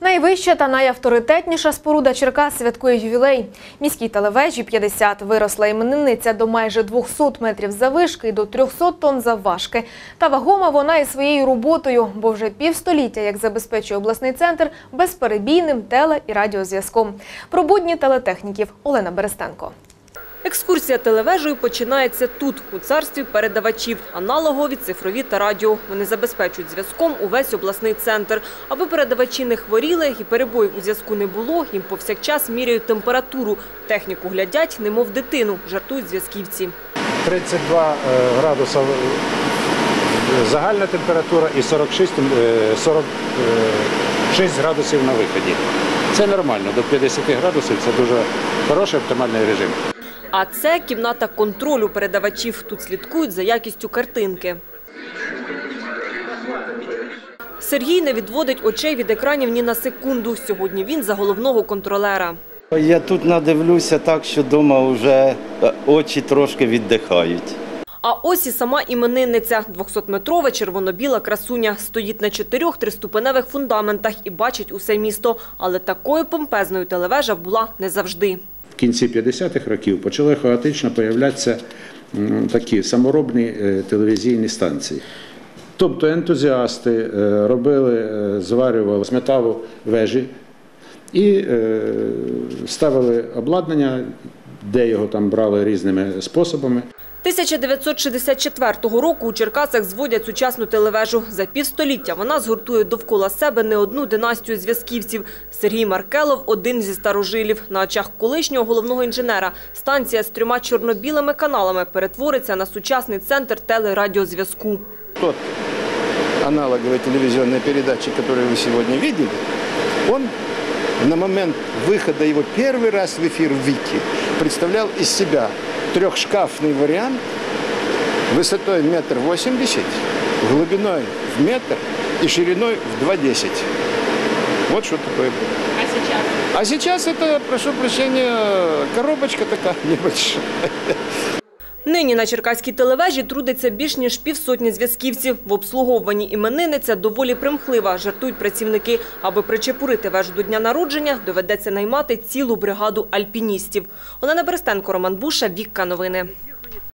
Найвища та найавторитетніша споруда Черкас святкує ювілей. Міській телевежі 50 виросла іменинниця до майже 200 метрів завишки і до 300 тонн завважки. Та вагома вона і своєю роботою, бо вже півстоліття як забезпечує обласний центр безперебійним теле- і радіозв'язком. Про будні телетехніків Олена Берестенко. Екскурсія телевежею починається тут, у царстві передавачів, аналогові, цифрові та радіо. Вони забезпечують зв'язком увесь обласний центр. Аби передавачі не хворіли і перебоїв у зв'язку не було, їм повсякчас міряють температуру. Техніку глядять, немов дитину, жартують зв'язківці. 32 е, градуса е, загальна температура і 46, е, 46 градусів на виході. Це нормально, до 50 градусів це дуже хороший оптимальний режим. А це кімната контролю передавачів. Тут слідкують за якістю картинки. Сергій не відводить очей від екранів ні на секунду. Сьогодні він за головного контролера. Я тут надивлюся так, що вдома вже е, очі трошки віддихають. А ось і сама іменинниця. 200-метрова червоно-біла красуня. Стоїть на чотирьох триступеневих фундаментах і бачить усе місто. Але такою помпезною телевежа була не завжди. Кінці 50-х років почали хаотично появлятися такі саморобні е, телевізійні станції. Тобто ентузіасти е, робили, е, зварювали з металу вежі і ставили обладнання, де його там брали різними способами. 1964 року у Черкасах зводять сучасну телевежу. За півстоліття вона згуртує довкола себе не одну династію зв'язківців. Сергій Маркелов – один зі старожилів. На очах колишнього головного інженера станція з трьома чорно-білими каналами перетвориться на сучасний центр телерадіозв'язку. Тот аналоговой телевизионной передачи, которую вы сегодня видели, он на момент выхода его первый раз в эфир в Вики представлял из себя трехшкафный вариант высотой метр восемьдесят, глубиной в метр и шириной в 2,10. Вот что такое было. А сейчас? А сейчас это, прошу прощения, коробочка такая небольшая. Нині на Черкаській телевежі трудиться більш ніж півсотні зв'язківців. В обслуговуванні іменинниця доволі примхлива, жартують працівники. Аби причепурити вежу до дня народження, доведеться наймати цілу бригаду альпіністів. Олена Берестенко, Роман Буша, Вікка Новини.